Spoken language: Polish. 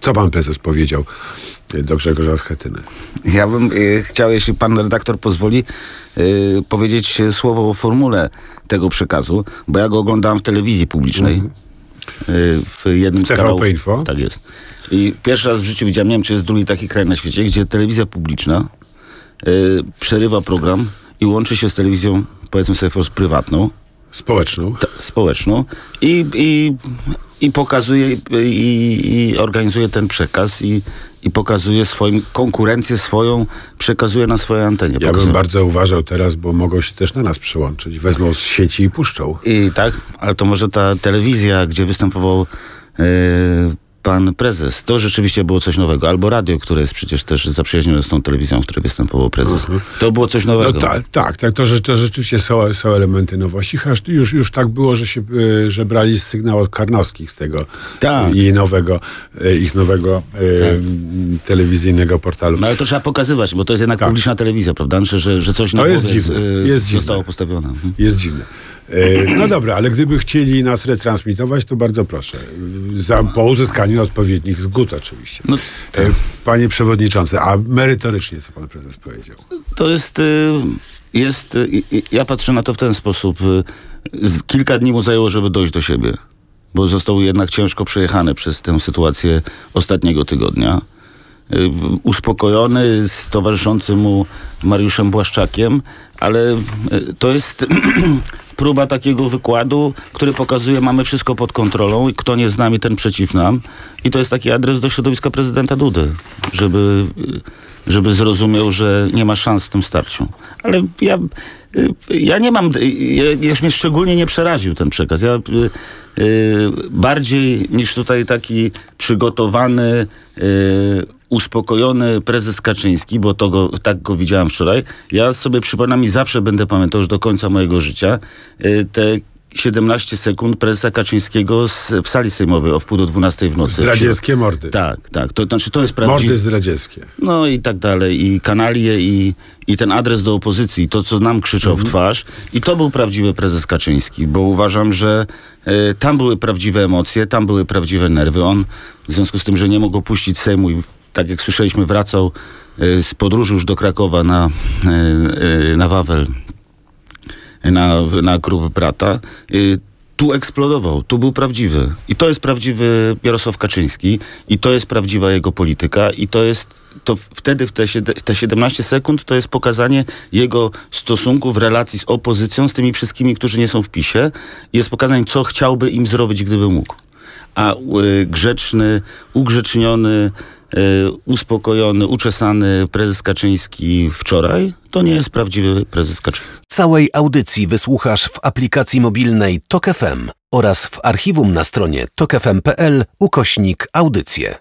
Co pan prezes powiedział do Grzegorza Schetyny? Ja bym y, chciał, jeśli pan redaktor pozwoli, y, powiedzieć słowo o formule tego przekazu, bo ja go oglądałem w telewizji publicznej. Y, w jednym z kanałów. Info? Tak jest. I pierwszy raz w życiu widziałem, nie wiem, czy jest drugi taki kraj na świecie, gdzie telewizja publiczna y, przerywa program i łączy się z telewizją, powiedzmy sobie prywatną. Społeczną. t- społeczną i, i, i pokazuje i, i, organizuje ten przekaz i, i pokazuje swoim konkurencję swoją, przekazuje na swojej antenie. Ja bym Pokazuje. bardzo uważał teraz, bo mogą się też na nas przyłączyć. Wezmą z sieci i puszczą. I tak, ale to może ta telewizja, gdzie występował e, pan prezes, to rzeczywiście było coś nowego. Albo radio, które jest przecież też zaprzyjaźnione z tą telewizją, w której występował prezes. To było coś No nowego. ta, tak, tak, to, że, to rzeczywiście są, są elementy nowości. Już, już tak było, że się, e, że brali sygnał od Karnowskich z tego Tak. e, nowego, e, ich nowego e, m, telewizyjnego portalu. No ale to trzeba pokazywać, bo to jest jednak Tak. publiczna telewizja, prawda? Że, że, że coś na jest dziwne, e, jest zostało dziwne. postawione. Mhm. Jest dziwne. E, No dobra, ale gdyby chcieli nas retransmitować, to bardzo proszę. Za, po uzyskaniu odpowiednich zgód oczywiście. No, E, Panie przewodniczący, a merytorycznie co pan prezes powiedział? To jest, y, jest y, ja patrzę na to w ten sposób. y, kilka dni mu zajęło, żeby dojść do siebie, bo został jednak ciężko przejechany przez tę sytuację ostatniego tygodnia. Uspokojony z towarzyszącym mu Mariuszem Błaszczakiem, ale to jest próba takiego wykładu, który pokazuje, mamy wszystko pod kontrolą i kto nie z nami, ten przeciw nam. I to jest taki adres do środowiska prezydenta Dudy, żeby, żeby zrozumiał, że nie ma szans w tym starciu. Ale ja, ja nie mam, ja, już mnie szczególnie nie przeraził ten przekaz. Ja y, y, bardziej niż tutaj taki przygotowany, y, uspokojony prezes Kaczyński, bo to go, tak go widziałem wczoraj, ja sobie przypominam i zawsze będę pamiętał już do końca mojego życia y, te 17 sekund prezesa Kaczyńskiego z, w sali sejmowej o wpół do 12 w nocy. Zdradzieckie mordy. Tak, tak. To znaczy to jest prawdziwe. Mordy zdradzieckie. No i tak dalej. I kanalie, i, i ten adres do opozycji, to co nam krzyczał w twarz. I to był prawdziwy prezes Kaczyński, bo uważam, że e, tam były prawdziwe emocje, tam były prawdziwe nerwy. On w związku z tym, że nie mógł opuścić Sejmu i tak jak słyszeliśmy, wracał e, z podróży już do Krakowa na, e, e, na Wawel, na, na grób brata. Y, Tu eksplodował, tu był prawdziwy. I to jest prawdziwy Jarosław Kaczyński, i to jest prawdziwa jego polityka, i to jest, to wtedy w te, te 17 sekund to jest pokazanie jego stosunku w relacji z opozycją, z tymi wszystkimi, którzy nie są w PiSie. Jest pokazanie, co chciałby im zrobić, gdyby mógł. A y, grzeczny, ugrzeczniony, y, uspokojony, uczesany prezes Kaczyński wczoraj, to nie jest prawdziwy prezes Kaczyński. Całej audycji wysłuchasz w aplikacji mobilnej Tok FM oraz w archiwum na stronie tokefm.pl ukośnik audycje.